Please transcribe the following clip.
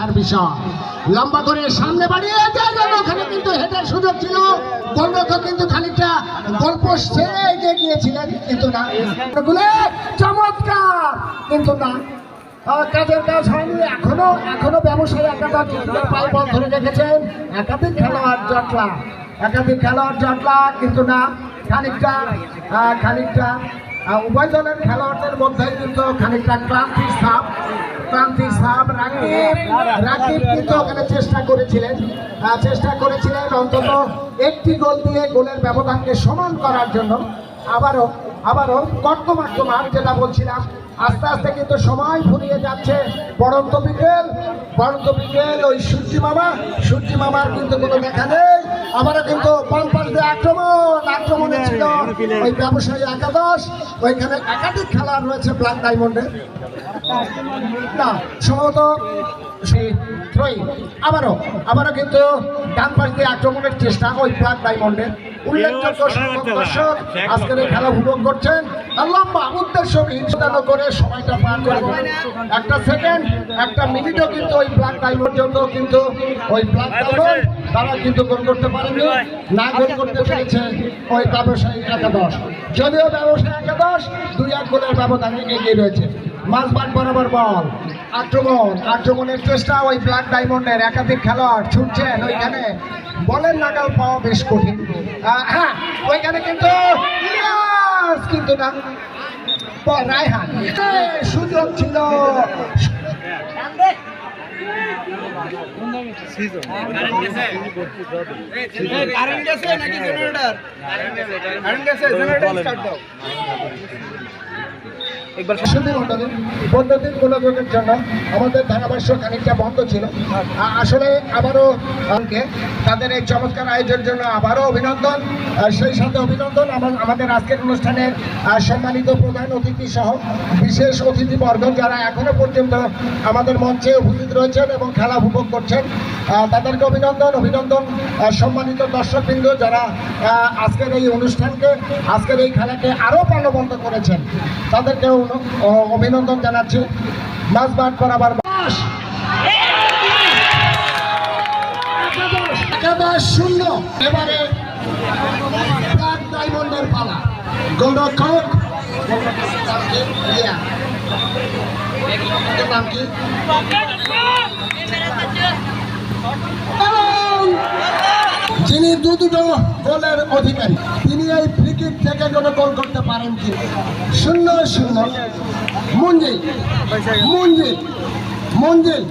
তার বিষয়। লম্বা করে সামনে বাড়িয়ে ওখানে কিন্তু হেডের সুযোগ ছিল। গোলরক্ষক কিন্তু খানিকটা গল্প ছেড়ে এগিয়ে গিয়েছিলেন, কিন্তু না। চমৎকার! কিন্তু না। কাজের কাজ হয়নি। এখনও এখনও ব্যবসায়ী একাধিক পায়ে বল ধরে রেখেছেন। একাধিক খেলোয়াড় জটলা। একাধিক খেলোয়াড় জটলা, কিন্তু না। খানিকটা খানিকটা উভয় দলের খেলোয়াড়দের মধ্যে কিন্তু খানিকটা ক্লান্তি সাপ কিন্তু চেষ্টা করেছিলেন। চেষ্টা করেছিলেন অন্তত একটি গোল গোলের ব্যবধানকে সমান করার জন্য। আবারও আবারও যেটা বলছিলাম। আস্তে আস্তে কিন্তু সময় ফুরিয়ে যাচ্ছে পরন্ত বিকেল। পরন্ত বিকেল ওই সূর্যি মামা। সূর্যি মামার কিন্তু কোনো দেখা নেই। আবারও কিন্তু দিয়ে আক্রমণ। ওই ব্যবসায়ী একাদশ, ওইখানে একাধিক খেলা রয়েছে ব্ল্যাক ডায়মন্ডে না, সম্ভবত আবারও আবারও কিন্তু ডান পাশ দিয়ে আক্রমণের চেষ্টা ওই ব্ল্যাক ডায়মন্ডের উল্লেখযোগ্য আজকের এই খেলা উপভোগ করছেন। আর লম্বা উদ্দেশ্য হিংসাদান করে সময়টা পার করে একটা সেকেন্ড একটা মিনিটও কিন্তু ওই ব্ল্যাক ডায়মন্ড জন্য কিন্তু ওই ব্ল্যাক ডায়মন্ড তারা কিন্তু গোল করতে পারেনি। না গোল করতে পেরেছে ওই ব্যবসায়ী একাদশ। যদিও ব্যবসায়ী একাদশ দুই এক গোলের ব্যবধানে এগিয়ে রয়েছে। মাঝবাট বরাবর বল। আক্রমণ, আক্রমণের চেষ্টা ওই ব্ল্যাক ডায়মন্ডের একাধিক খেলোয়াড় ছুটছেন ওইখানে। বলের নাগাল পাওয়া বেশ কঠিন। হ্যাঁ ওইখানে কিন্তু কিন্তু না। রায়হান। সুযোগ ছিল। একবার সুধীর মন্ডলী বৈদ্যুতিক গোলযোগের জন্য আমাদের ধারাভাষ্য খানিকটা বন্ধ ছিল। আসলে আবারও তাদের এই চমৎকার আয়োজনের জন্য আবারও অভিনন্দন। সেই সাথে অভিনন্দন আমাদের আজকের অনুষ্ঠানের সম্মানিত প্রধান অতিথি সহ বিশেষ অতিথিবর্গ যারা এখনও পর্যন্ত আমাদের মঞ্চে উপস্থিত রয়েছেন এবং খেলা উপভোগ করছেন তাদেরকে অভিনন্দন অভিনন্দন সম্মানিত দর্শকবৃন্দ যারা আজকের এই অনুষ্ঠানকে, আজকের এই খেলাকে আরও প্রাণবন্ত করেছেন তাদেরকে অনু- অ- অভিনন্দন জানাচ্ছি। মাছ বাট করাবার শূন্য। এবারে ডায়মন্ডের পালা। গোলরক্ষক। নাম কি? নাম কি যিনি দু দুটো গোলের অধিকারী, তিনি এই ফ্রিকিক থেকে কোনো গোল করতে পারেন কি? শূন্য শূন্য। মঞ্জিল মঞ্জিল মঞ্জিল।